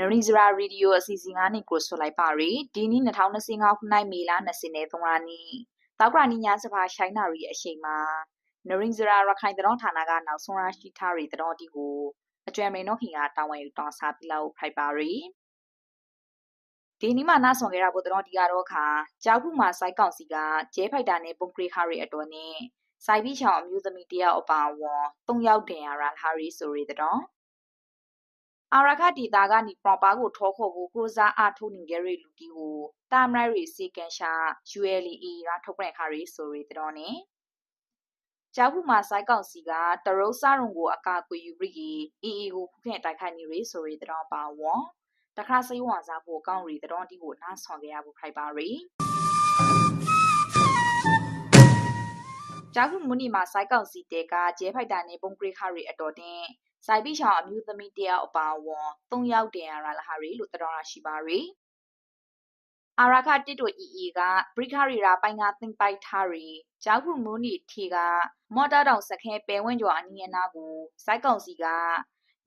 နရီဇရာရေဒီယိုအစီအစဉ်ကနေကိုဆိုလိုက်ပါရီဒီနေ့2025ခုနှစ်မေလ23ရက်နေ့တောက်ကရနီညာစပါရှိုင်းနာရီအချိန်မှာနရီဇရာရခိုင်တရောဌာနကနောက်ဆုံးရရှိထားရီတရောတီကိုအကျွမ်းမိန်တော့ခင်ကတာဝန်ယူတောင်းစားပြလောက်ဖိုက်ပါရီဒီနေ့မှနားဆောင်ခဲ့ရဖို့တရောတီကတော့ခါကြောက်ခုမှာစိုက်ကောင်စီကကျဲဖိုက်တာနဲ့ပုံကရိခါရီအတော်နဲ့စိုက်ပြီးချောင်အမျိုးသမီးတယောက်အပါအဝင်၃ယောက်တင်ရတာဟာရီဆိုရီတတော် အာရခတီတာကနေပရပါကိုထောခေါ်ကိုကိုစားအားထုတ်နေကြရလူတီကိုတာမရရီစီကန်ရှာ ULE ကထုတ်ပြန်ခါရီဆိုရီတော်နေကျောက်ဖူမှာစိုက်ကောင်စီကတရုတ်စားရုံကိုအကာကွေယူပြီးအေအေကိုခုခံတိုက်ခိုက်နေရီဆိုရီတော်ပါဝေါ်တခါစိဝါစားဖို့ကောင်းရီတော်တီကိုနားဆောင်ခဲ့ရဖို့ဖိုက်ပါရီကျောက်ဖူမူနီမှာစိုက်ကောင်စီတဲကကျဲဖိုက်တာနေပုံကရိခါရီအတော်တင် စိုက်ပြီးချောင်အမျိုးသမီးတယောက်အပါအဝင်၃ယောက်တင်ရလာဟာရီလို့တော်ရရှိပါရီအာရခတစ်တို့အီအီကဘရိခရီရာပိုင်ကသင်ပိုက်ထားရီကျောက်ခုမူနီထီကမော်တာတောင်စခဲပဲဝင်းကျော်အနီးအနားကိုစိုက်ကောင်စီက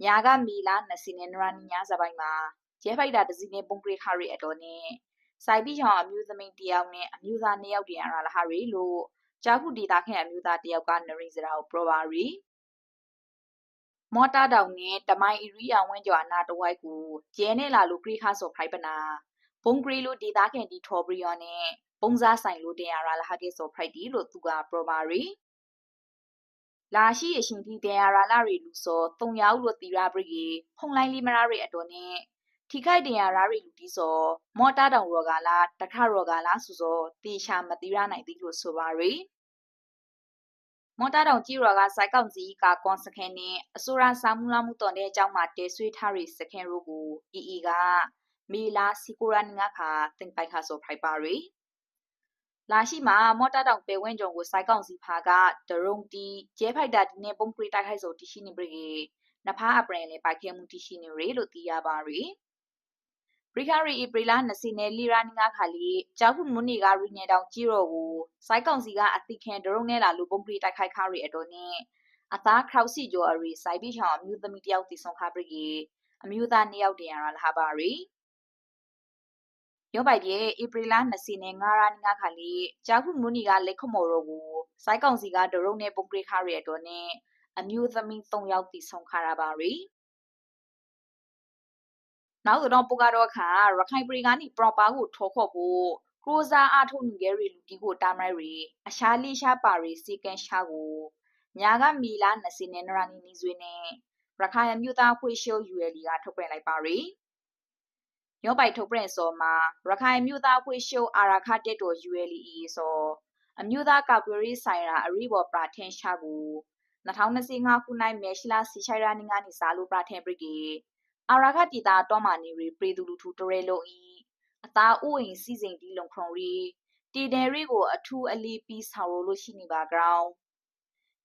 ညာကမီလာနစီနေနရနီညာစပိုင်းမှာရဲဖိုက်တာတစီနေပုံပရိခရီအတော်နဲ့စိုက်ပြီးချောင်အမျိုးသမီးတယောက်နဲ့အမျိုးသားနှစ်ယောက်တင်ရလာဟာရီလို့ကျောက်ခုဒေတာခန့်အမျိုးသားတယောက်ကနရီစရာကိုပြောပါရီ မော်တာတောင်နဲ့တမိုင်အရီယာဝင်းကျော်အနာတဝိုက်ကိုကျဲနေလာလို့ခရီခါဆိုဖိုက်ပနာဘုံဂရီလိုဒေတာကန်ဒီထော်ဘရီယောနဲ့ပုံစားဆိုင်လိုတင်ရလာလာဟာကေဆိုဖိုက်တီလို့သူကပရိုမာရီလာရှိအရှင်ဒီတင်ရလာလာရီလူစောတုံရောက်လို့တီရာဘရီဖုန်လိုင်းလီမရာရီအတော်နဲ့ထိခိုက်တင်ရလာရီလူတီစောမော်တာတောင်ရောကလာတခရောကလာဆိုစောတေချာမတီရနိုင်သည်လို့ဆိုပါရီ မော်တာတောင်ကြီးရွာကစိုက်ကောင်စီကကွန်စခန်နဲ့အစိုးရစာမှုလာမှုတော်တဲ့အကြောင်းမှာတဲဆွေးထားရီစခန်ရိုးကိုအီအီကမေလာစီကိုရန်ငါခါတင်ပိုက်ခါဆိုဖိုက်ပါရီလာရှိမှာမော်တာတောင်ပေဝင်းကြုံကိုစိုက်ကောင်စီဖာကဒရုံတီကျဲဖိုက်တာဒီနေပုံပရိတိုက်ခိုက်ဆိုတရှိနေပြီနဖာအပရင်လေပိုက်ခဲမှုတရှိနေရီလို့သိရပါရီ ရီကာရီဧပြီလ20နဲ့လီရာနီငါခါလီကြောက်ခုမွနီကရီနေတောင်ကြီးရောကိုစိုက်ကောင်စီကအသိခံဒရုံနဲ့လာလူပုံပရိတိုက်ခိုက်ခါရီအတော်နဲ့အသားခရောက်စီဂျိုအရီစိုက်ပြီးချောင်းအမျိုးသမီးတယောက်တည်ဆုံခါပရီအမျိုးသားနှစ်ယောက်တင်ရလာပါရီယောပိုက်ပြေဧပြီလ20နဲ့ငါရာနီငါခါလီကြောက်ခုမွနီကလက်ခမော်ရောကိုစိုက်ကောင်စီကဒရုံနဲ့ပုံပရိခါရီအတော်နဲ့အမျိုးသမီး3ယောက်တည်ဆုံခါရပါရီ နောက်တော့ပူကတော့ခါရခိုင်ပရီကနေပရပါကိုထောခေါ်ဖို့ခရိုဇာအထုံငယ်ရီလူတီကိုတာမရီအရှာလီရှာပါရီစီကန်ရှာကိုညာကမီလာ20နဲ့နရနီနီဇွေနဲ့ရခိုင်အမျိုးသားခွေရှုံ UL ကထုတ်ပြန်လိုက်ပါရီရောပိုက်ထုတ်ပြန်စောမှာရခိုင်မျိုးသားခွေရှုံအာရခတက်တော် ULE ဆိုအမျိုးသားကောက်ကွေရီဆိုင်ရာအရိဘောပရာထင်ရှာကို2025ခုနှစ်မေရှလာစီချိုင်ရာနီငါနီစာလိုပရာထင်ပရိကေ အာရခတီတာတော့မာနေရီပရီတူလူထူတရဲလုံးဤအသားဥအိမ်စီစဉ်ဒီလုံခုံရီတီဒယ်ရီကိုအထူးအလေးပြီးဆောင်လို့ရှိနေပါကြောင်း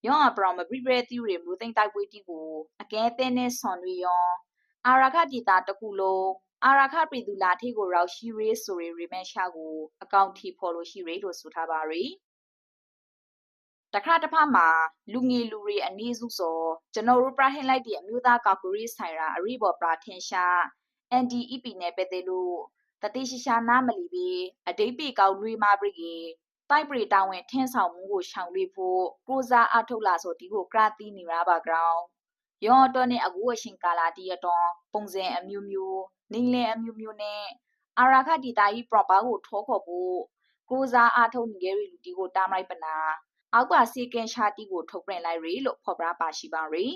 ယောအပရမပရိပရတီရီမူသိမ့်တိုက်ပွဲတီကိုအကဲတဲ့နဲ့ဆွန်ရီယောအာရခတီတာတကူလုံးအာရခပြည်သူလာထေကိုရောက်ရှိရေးဆိုရီရီမန်ရှာကိုအကောင့်ထိဖော်လို့ရှိရေးလို့ဆိုထားပါရီ တခါတစ်ဖက်မှာလူငယ်လူတွေအနည်းစုဆိုကျွန်တော်တို့ပရဟင်လိုက်တဲ့အမျိုးသားကာကူရီဆိုင်ရာအရိဘော်ပရာထင်ရှာ NDEP နဲ့ပတ်သက်လို့တတိရှိရှာနာမလီပြီးအတိတ်ပေကောက်လွေးမပရိတိုက်ပရိတာဝန်ထင်းဆောင်မှုကိုရှောင်လွေဖို့ကိုစားအထုတ်လာဆိုဒီကိုကရာတီနေရပါကြောင်းယောတော့နဲ့အကူအရှင်ကာလာတီရတော့ပုံစံအမျိုးမျိုးနေလင်အမျိုးမျိုးနဲ့အာရခတီတာကြီးပရပါကိုထောခေါ်ဖို့ကိုစားအထုတ်နေကြရီလူတီကိုတားမိုက်ပနာ အောက်ကစီကန်ရှာတီကိုထုတ်ပြန်လိုက်ရီလို့ဖော်ပြပါရှိပါရီ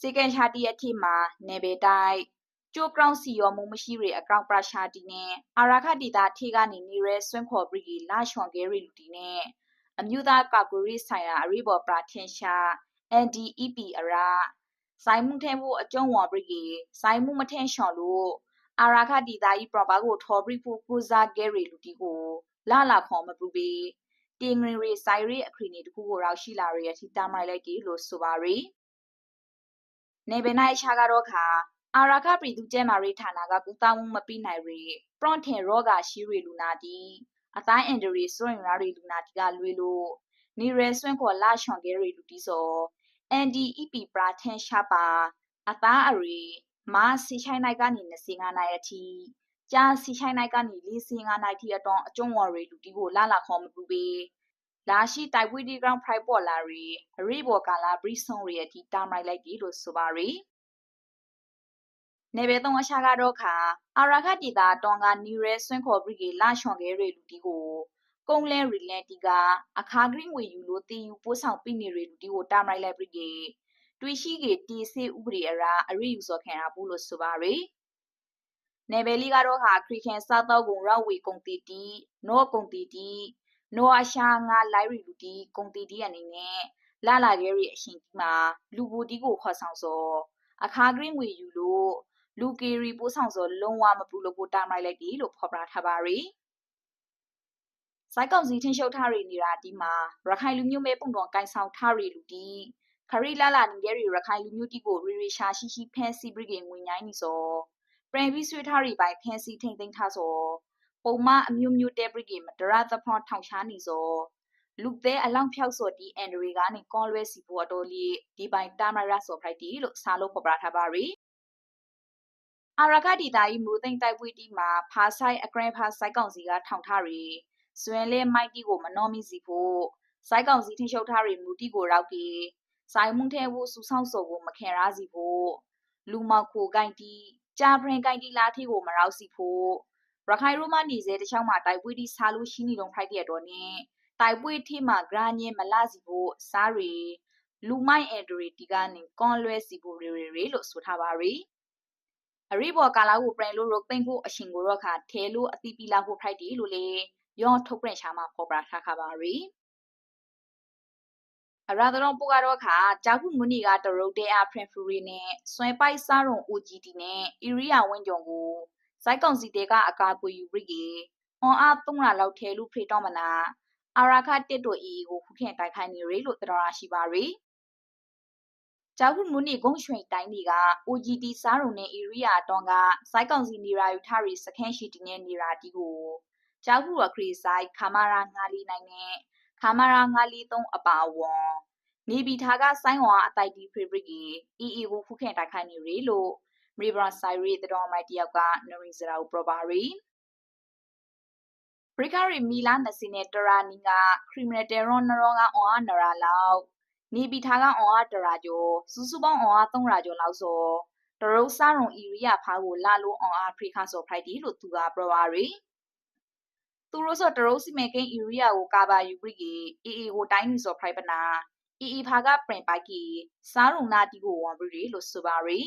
စီကန်ရှာတီရဲ့ထိမှာနေဘေတိုက်ကျိုးကောင်စီရောမုံမရှိရီအကောင်ပရာရှာတီနဲ့အာရခတီတာထိကနေနေရဲဆွန့်ခေါ်ပြီးလာချွန်ကဲရီလူတီနဲ့အမျိုးသားကာကူရီဆိုင်ရာအရိဘော်ပရာထင်ရှာ NDEP အရာဆိုင်မှုထဲဖို့အကျုံးဝါပြီးဆိုင်မှုမထင်ရှော်လို့အာရခတီတာကြီးပရပါကိုထော်ပြီးဖို့ကိုဇာကဲရီလူတီကိုလာလာခေါ်မပူပြီး တင်ငရီဆိုင်ရီအခရီနေတခုကိုရောက်ရှိလာရရဲ့ထိတာမိုင်လိုက်တီလို့ဆိုပါရီနေဘနိုင်ချာကတော့ခါအာရခပြည်သူကျဲမာရီဌာနကကူတာမှုမပြီးနိုင်ရီပရွန်ထင်ရောဂါရှိရီလူနာတီအတိုင်းအန်ဒရီစွန့်ရာရီလူနာတီကလွေလို့နေရဲစွန့်ခေါ်လာချွန်ကဲရီလူတီစော NDEP ပရာထန်ရှာပါအသားအရီမာစီချိုင်းနိုင်ကနေ25နိုင်အထိ ကြာစီချိုင်းနိုင်ကနေ45နိုင်ထိအတောင်အကျုံးဝရီလူတီကိုလာလာခေါ်မပူပေလာရှိတိုက်ပွေးဒီဂရောင်းဖရိုက်ပေါ်လာရီရီဘော်ကာလာဘရီဆုံရီအထိတာမိုင်လိုက်ဒီလို့ဆိုပါရီနေဘဲသုံးအရှာကတော့ခါအာရာခတီတာတောင်ကနီရဲဆွန့်ခေါ်ပြီးကလာရှောင်ခဲရီလူတီကိုကုံလဲရီလန်တီကအခါဂရင်းဝေယူလို့တီယူပိုးဆောင်ပြနေရီလူတီကိုတာမိုင်လိုက်ပြီးကတွေ့ရှိကတီစေဥပဒေအရာအရိယူစောခံရဘူးလို့ဆိုပါရီ နေဘယ်လီကတော့ဟာခရီကန်စားတော့ကုန်ရောက်ဝေကုန်တီတီနောကုန်တီတီနောအရှာငါလိုက်ရီလူတီကုန်တီတီအနေနဲ့လာလာခဲရီအရှင်ဒီမှာလူဘူတီကိုခေါ်ဆောင်စောအခါဂရင်းဝေယူလို့လူကီရီပိုးဆောင်စောလုံးဝမပူလို့ပိုတာမိုက်လိုက်ပြီလို့ဖော်ပြထားပါရီစိုက်ကောင်စီထင်းရှုပ်ထားရီနေတာဒီမှာရခိုင်လူမျိုးမဲပုံတော်ကိုင်ဆောင်ထားရီလူတီခရီလာလာနေရီရခိုင်လူမျိုးတီကိုရီရီရှာရှိရှိဖန်စီဘရီဂင်ငွေညိုင်းနေစော ပရန်ပြီးဆွေးထားရီပိုင်ဖန်စီထိန်သိမ်းထားစောပုံမအမျိုးမျိုးတဲဘရီဂင်မဒရာသဖွန်ထောင်ချားနေစောလူတဲ့အလောင်းဖြောက်စောဒီအန်ဒရီကနေကွန်လွဲစီဖို့အတော်လေးဒီပိုင်တာမရာစောဖရိုက်တီလို့စာလို့ဖော်ပြထားပါရီအာရကဒီတာဤမူသိမ့်တိုက်ပွေးတီမှာဖာဆိုင်အကရန်ဖာဆိုင်ကောင်စီကထောင်ထားရီဇွဲလဲမိုက်တီကိုမနှောမီစီဖို့စိုက်ကောင်စီထင်းရှုပ်ထားရီမူတီကိုရောက်ပြီးဆိုင်မှုထဲဖို့စူဆောက်စောကိုမခင်ရစီဖို့လူမောက်ကိုဂိုင်တီ ကြာဖရင်ဂိုင်တီလာထီကိုမရောက်စီဖို့ရခိုင်ရိုမာနေစေတချောင်းမှာတိုက်ပွေးတီစားလို့ရှိနေတော့ဖိုက်တဲ့တော့နဲ့တိုက်ပွေးထီမှာဂရာညင်မလာစီဖို့စားရီလူမိုက်အန်ဒရီတီကနေကွန်လွဲစီဖို့ရီရီလို့ဆိုထားပါရီအရိဘော်ကာလာကိုပရင်လို့ရုပ်သိမ့်ဖို့အရှင်ကိုတော့ခါထဲလို့အတိပီလာဖို့ဖိုက်တီလို့လေယောထုတ်ပြန်ရှာမှာပေါ်ပြထားခါပါရီ အရာတော်ပူကတော့ခါဂျာခုမူနီကတရုတ်တဲအဖရင်ဖူရီနဲ့ဆွဲပိုက်စားရုံ OGD နဲ့အီရီယာဝင်းကြုံကိုစိုက်ကောင်စီတဲကအကာကိုယူပြီးကေအွန်အားသုံးလာလောက်ထဲလူဖေတော့မနာအာရာခတစ်တို့အီကိုခုခင်တိုက်ခိုင်းနေရလို့တော်ရရှိပါရီဂျာခုမူနီဂုံရွှေတိုင်းဒီက OGD စားရုံနဲ့ area တောင်းကစိုက်ကောင်စီနေရာယူထားရီစခန်းရှိတင်နေနေရာတီကိုကျောက်ခုရခရီဆိုင်ခမာရာငါလီနိုင်နဲ့ ခမာရာငါလီသုံးအပါဝွန်နေဘီထားကဆိုင်းဝါအတိုက်ဒီဖေဘရစ်ကြီးအီအီကိုခုခင်တိုက်ခိုင်းနေရီလို့မီဘရာဆိုင်ရီတတော်မိုက်တယောက်ကနရီစရာကိုပရပါရီဘရိကာရီမီလာနစီနဲ့တရာနီကခရီမနယ်တေရွန်နရောကအော်အနရာလောက်နေဘီထားကအော်အတရာကျော်စူးစူပေါင်းအော်အ300ကျော်လောက်ဆိုတရုတ်စားရုံအီရီယာဖားကိုလာလို့အော်အဖရိကဆိုဖိုက်တီလို့သူကပရပါရီ သူတို့ဆိုတရုတ်စီမေကိန်း area ကိုကာဘာယူပြီးကေအေအေကိုတိုင်းနေစောဖိုင်ပနာအီအီဖာကပရင်ပိုက်ကီစားရုံနာတီကိုဝန်ပြီးလို့ဆိုပါရီ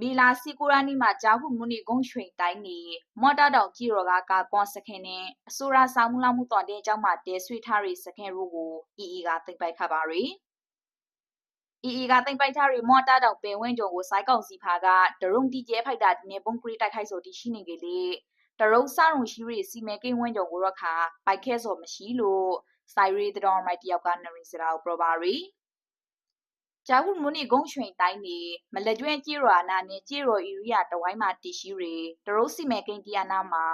မီလာစီကိုရာနီမှာဂျာဟုမူနီဂုံရွှေတိုင်းနေမော်တာတောင်ကြီးရောကကာကွန်စခင်နဲ့အဆိုရာဆောင်မှုလောက်မှုတော်တဲ့အကြောင်းမှာတဲဆွေထားရီစခင်ရိုးကိုအီအီကသိမ့်ပိုက်ခပါရီအီအီကသိမ့်ပိုက်ထားရီမော်တာတောင်ပင်ဝင်းကြုံကိုစိုက်ကောင်စီဖာကဒရုံတီကျဲဖိုက်တာဒီနေပုံကရီတိုက်ခိုက်ဆိုတီရှိနေကြလေ တရုတ်စရုံရှိရီစီမဲကိန်းဝင်းကြော်ကိုရခါပိုက်ခဲစော်မရှိလို့စိုင်ရီတတော်မိုက်တယောက်ကနရီစရာကိုပရပါရီဂျာခုမူနီဂုံရွှင်တိုင်းနေမလက်ကျွဲကြေရောနာနဲ့ကြေရောအီရီယာတဝိုင်းမှာတီရှိရီတရုတ်စီမဲကိန်းတီယာနာမှာ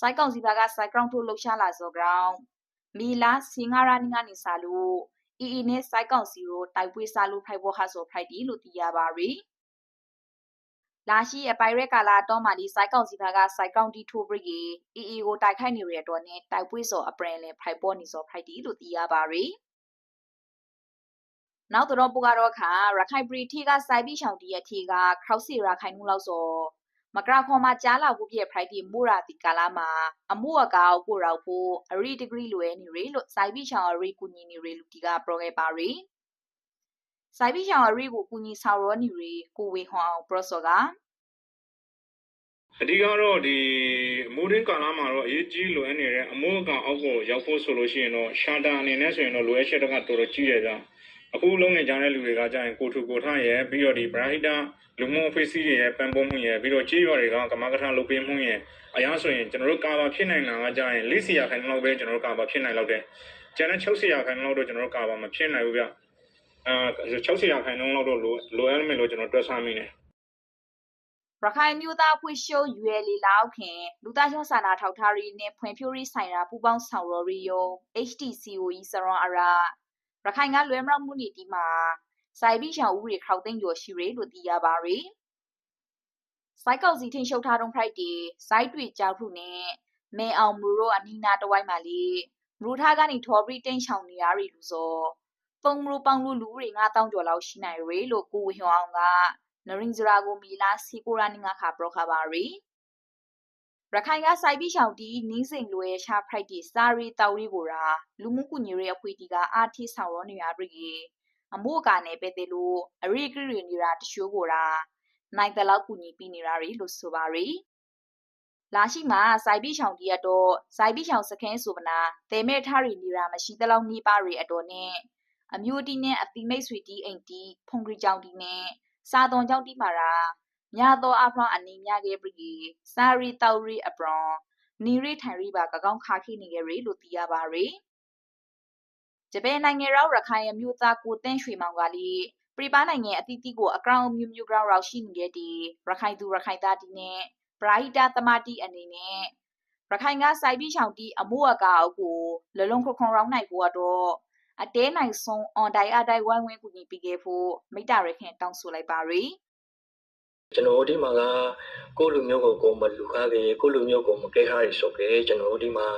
စိုက်ကောင်စီဘာကစိုက်ကောင်ထိုးလှုပ်ရှားလာစောကောင် မီလာစင်ငါရာနီကနေစာလို့အီအီနဲ့စိုက်ကောင်စီကိုတိုက်ပွဲစာလို့ဖိုက်ဘောဟာဆိုဖိုက်တီလို့သိရပါရီ လာရှိအပိုင်ရဲကာလာတော့မှဒီစိုက်ကောင်စီဘာကစိုက်ကောင်တီထိုးဘရိကေအီအီကိုတိုက်ခိုက်နေရတော့နဲ့တိုက်ပွဲစော်အပရင်လဲဖိုက်ပေါ်နေစော်ဖိုက်တီလို့သိရပါရီနောက်တော့ပူကတော့ခါရခိုင်ပရီထီကစိုက်ပြီးရှောင်းတီရဲ့ထီကခေါစီရခိုင်မှုလောက်စော်မကရာခေါ်မှာကြားလာဖို့ပြည့်ဖရိုက်တီမူရာတီကာလာမှာအမှုအကောက်ကိုရောက်ဖို့အရီဒီဂရီလွယ်နေရလို့စိုက်ပြီးရှောင်းအရီကူညီနေရလူတီကပရောခဲ့ပါရီ စိုက်ပြီးရှောင်းအရီကိုကူညီဆောင်ရောနေရကိုဝေဟွန်အောင်ပရောစောကအဓိကတော့ဒီအမိုးရင်းကာလမှာတော့အရေးကြီးလိုအပ်နေတဲ့အမိုးအကောင်အောက်ကိုရောက်ဖို့ဆိုလို့ရှိရင်တော့ရှာတာအနေနဲ့ဆိုရင်တော့လိုအပ်ချက်တွေကတော်တော်ကြီးတယ်ကြာအခုလုံးနေကြတဲ့လူတွေကကြာရင်ကိုထုကိုထရဲ့ပြီးတော့ဒီဗရာဟိတာလူမှုအဖွဲ့အစည်းတွေရဲ့ပံ့ပိုးမှုရဲ့ပြီးတော့ကြေးရွာတွေကကမကထလုပ်ပေးမှုရဲ့အရာဆိုရင်ကျွန်တော်တို့ကာဘာဖြစ်နိုင်တာကကြာရင်40ရာခိုင်နှုန်းလောက်ပဲကျွန်တော်တို့ကာဘာဖြစ်နိုင်လောက်တယ်ကျန်တဲ့60ရာခိုင်နှုန်းလောက်တော့ကျွန်တော်တို့ကာဘာမဖြစ်နိုင်ဘူးဗျ အာ60ရာခိုင်နှုန်းလောက်တော့လိုလိုအပ်မယ်လို့ကျွန်တော်တွက်ဆမိတယ်ရခိုင်မျိုးသားဖွေရှိုးရွယ်လီလောက်ခင်လူသားချင်းစာနာထောက်ထားရေးနဲ့ဖွံ့ဖြိုးရေးဆိုင်ရာပူးပေါင်းဆောင်ရွက်ရေးယုံ HTCOE စရွန်အရာရခိုင်ကလွယ်မရမှုနေဒီမှာစိုက်ပြီးရှောင်းဦးတွေခေါက်သိန်းကျော်ရှိရလို့သိရပါရယ်စိုက်ကောက်စီထင်းရှုပ်ထားတုံးဖိုက်တီစိုက်တွေကြောက်ခုနဲ့မဲအောင်မူတို့အနီးနားတဝိုင်းမှာလေမူထားကနေထော်ပြီးတိန့်ချောင်နေရရီလူစော ပုံမလို့ပေါင်လို့လူတွေ9000ကျော်လောက်ရှိနိုင်ရယ်လို့ကိုဝေဟောအောင်ကနရင်ဇရာကိုမီလာစီကိုရာနီငါခါပရခပါရီရခိုင်ကစိုက်ပြီးရှောင်းတီနင်းစိန်လွယ်ရှာဖရိုက်တီစာရီတောက်ရီကိုရာလူမှုကူညီရေးအဖွဲ့တီကအာတီဆောင်ရောနေရပြီအမို့ကနေပဲတဲ့လို့အရိကရီနေတာတရှိုးကိုရာနိုင်တဲ့လောက်ကူညီပြီးနေတာရီလို့ဆိုပါရီလာရှိမှာစိုက်ပြီးရှောင်းတီကတော့စိုက်ပြီးရှောင်းစခန်းဆိုမနာတဲမဲ့ထားရီနေတာမရှိတဲ့လောက်နှီးပါရီအတော်နဲ့ အမျိုးတီနဲ့အတိမိတ်ဆွေတီအိမ်တီဖုန်ဂရီကြောင်တီနဲ့စာသွန်ကြောင်တီမာရာညသောအဖရောအနီညခဲ့ပြီစာရီတောက်ရီအပရွန်နီရီထိုင်ရီပါကကောင်းခါခိနေကြရီလို့သိရပါရီဂျပန်နိုင်ငံရောက်ရခိုင်အမျိုးသားကိုတန့်ရွှေမောင်ကလေးပြည်ပနိုင်ငံအသီးသီးကိုအကောင်မျိုးမျိုးကြောင်းရောက်ရှိနေတဲ့ဒီရခိုင်သူရခိုင်သားဒီနဲ့ပရာဟိတသမတိအနေနဲ့ရခိုင်ကစိုက်ပြီးချောင်တီအမိုးအကာအုပ်ကိုလလုံးခခုံရောင်းနိုင်ဖို့တော့ အတဲနိုင်ဆုံးအွန်တိုင်အတိုင်ဝိုင်းဝန်းကူညီပေးခဲ့ဖို့မိတ္တရခင်တောင်းဆိုလိုက်ပါရယ်ကျွန်တော်တို့ဒီမှာကကိုယ့်လူမျိုးကိုကိုယ်မလူကားခဲ့ကိုယ့်လူမျိုးကိုမကဲထားရဆိုခဲ့ကျွန်တော်တို့ဒီမှာ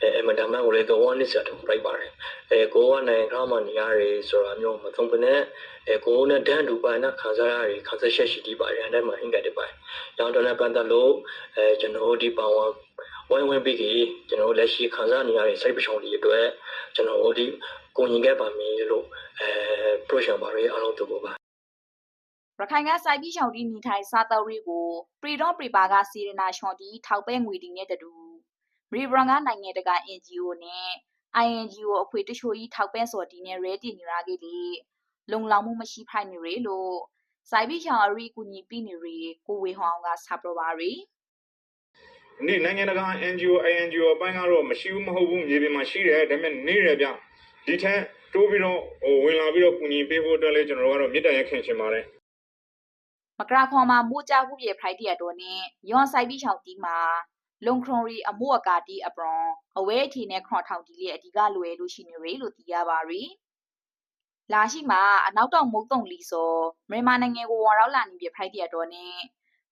အဲအမတမန်ကိုလည်းတော့ဝမ်းနည်းစရာတော့ပြိုက်ပါတယ်အဲကိုကနိုင်ခါမှနေရတယ်ဆိုတာမျိုးမသုံးပနဲ့အဲကိုနဲ့ဒန်ဒူပါနဲ့ခံစားရရခံစားချက်ရှိဒီပါတယ်အဲ့မှာအင်္ဂါတပိုင်းရောင်းတော့လည်းပန်တလို့အဲကျွန်တော်တို့ဒီပောင် ဝိုင်းဝန်းပြီးကြီးကျွန်တော်တို့လက်ရှိခံစားနေရတဲ့စိတ်ပရှောင်တွေအတွက်ကျွန်တော်တို့ဒီကိုရင်ခဲ့ပါမယ်လို့အဲ project ပါရအားလုံးတူပါရခိုင်ကစိုက်ပြီးရှောင်းတီနေထိုင်စားတော်ရီကိုပရီတော့ပရီပါကစီရနာရှောင်းတီထောက်ပဲငွေတီနဲ့တူရီဘရန်ကနိုင်ငံတကာ NGO နဲ့ INGO အဖွဲ့တချို့ကြီးထောက်ပဲစော်တီနဲ့ရဲတီနေရခဲ့လေလုံလောက်မှုမရှိဖိုင်နေရလို့စိုက်ပြီးရှောင်းအရီကူညီပြီးနေရကိုဝေဟောင်းကဆပ်ပရပါရီ။ နေ့နိုင်ငံတကာ NGO INGO အပိုင်းကတော့မရှိဘူးမဟုတ်ဘူးမြေပြင်မှာရှိတယ်ဒါပေမဲ့နေရဗျ။ဒီထက်တိုးပြီးတော့ဟိုဝင်လာပြီးတော့ကူညီပေးဖို့အတွက်လည်းကျွန်တော်တို့ကတော့မေတ္တာရက်ခင်ရှင်ပါတယ်။မကရာခွန်မှာမိုးကြခုပြေဖိုက်တီရတော့နဲ့ယွန်ဆိုင်ပြီးချောင်းတီမှာလုံခရွန်ရီအမို့အကာတီအပရွန်အဝဲထီနဲ့ခွန်ထောင်တီလေးအဓိကလွယ်လို့ရှိနေရလို့သိရပါရီလာရှိမှာအနောက်တောင်မုတ်တုံလီစောမြန်မာနိုင်ငံကိုဝါရောက်လာနေပြဖိုက်တီရတော့နဲ့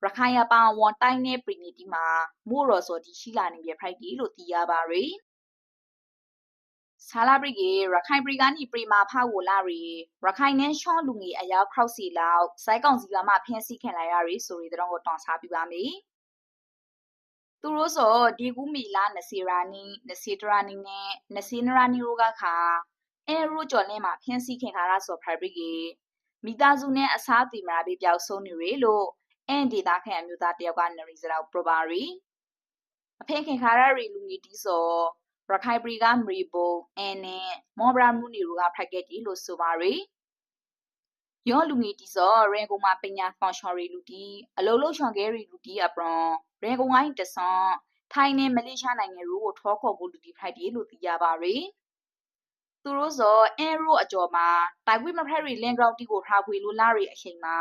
ရခိုင်ရပန်ဝန်တိုင်းနဲ့ပရီနီတီမှာမို့ရော်စောတီရှိလာနေပြဖိုက်တီလို့သိရပါရီဆာလာဘရီကရခိုင်ပရီကနေပရီမာဖာကိုလာရီရခိုင်နဲ့ရှောင်းလူငီအယောက်ခောက်စီလောက်စိုက်ကောင်စီကမှဖျင်းစီခင်လိုက်ရရီဆိုရီတဲ့တော့ကိုတွန်စားပြပါမယ်သူတို့ဆိုဒီကူမီလာနစီရာနီနစီတရာနီနဲ့နစီနရာနီရိုကခါအဲရိုကျော်လင်းမှာဖျင်းစီခင်ခါရဆိုဖရဘရီကမိသားစုနဲ့အစားတီမရာပေးပြောက်ဆုံးနေရလို့ အန်ဒေတာခန့်အမျိုးသားတယောက်ကနရီစလောက်ပရပါရီအဖေခင်ခါရရီလူငီတီဆိုရခိုင်ပရီကမရီဘုံအန်နဲ့မောဘရာမူနီရိုကဖက်ကက်တီလို့ဆိုပါရီယောလူငီတီစောရင်ကုန်မှာပညာဖောင်ရှော်ရီလူတီအလုံးလုံးရှောင်ကဲရီလူတီအပရွန်ရင်ကုန်ဝိုင်းတဆွန်ထိုင်းနဲ့မလေးရှားနိုင်ငံရိုးကိုထောခေါ်ဖို့လူတီဖိုက်တီလို့သိရပါရီသူတို့စောအန်ရိုအကျော်မှာတိုင်ဝိမဖက်ရီလင်ဂရောင်တီကိုထားဖွေလို့လာရီအချိန်မှာ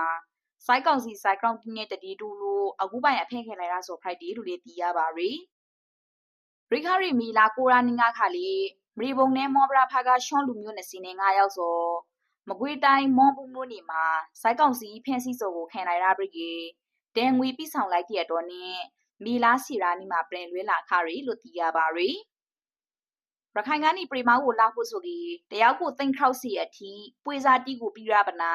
စိုက်ကောင်စီစိုက်ကောင်တီနဲ့တတီတူလို့အခုပိုင်အဖင်ခင်လိုက်တာဆိုဖိုက်တီလို့လည်းသိရပါရီရိခါရီမီလာကိုရာနီငါခါလီမရီဘုံနဲ့မောဘရာဖာကရှွန်လူမျိုးနဲ့စီနေ9ယောက်စောမကွေးတိုင်းမွန်ဘူးမျိုးနေမှာစိုက်ကောင်စီဖန်စီစောကိုခံလိုက်ရပြီကေဒန်ငွေပြဆောင်လိုက်တဲ့တော့နဲ့မီလာစီရာနီမှာပြင်လွဲလာခရီလို့သိရပါရီရခိုင်ကနေပရိမာကိုလာဖို့ဆိုကြီးတယောက်ကိုသိန်းခောက်စီအထိပွေစာတီကိုပြရပနာ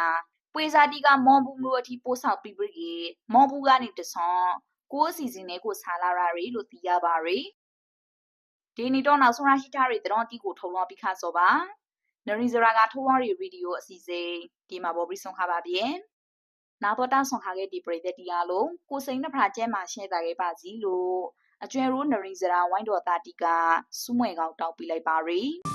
ပွေစာတီကမွန်ဘူးမျိုးအထိပို့ဆောင်ပြီးပြီကေမွန်ဘူးကနေတဆွန်ကိုအစီအစဉ်လေးကိုဆာလာရာရီလို့သိရပါရီဒီနီတော့နောက်ဆုံးရရှိထားတဲ့တရောတီကိုထုံလောပြီးခါစောပါနရီဇရာကထိုးဝရီဗီဒီယိုအစီအစဉ်ဒီမှာပေါ်ပြီးဆုံးခါပါဗျ။နာတော့တာဆွန်ခါခဲ့ဒီပရိသတ်တရားလုံးကိုစိန်နှဖရာကျဲမှာရှင်းတာခဲ့ပါစီလို့အကျွဲရိုးနရီဇရာဝိုင်းတော်တာတီကစူးမွဲကောင်တောက်ပြလိုက်ပါရီ။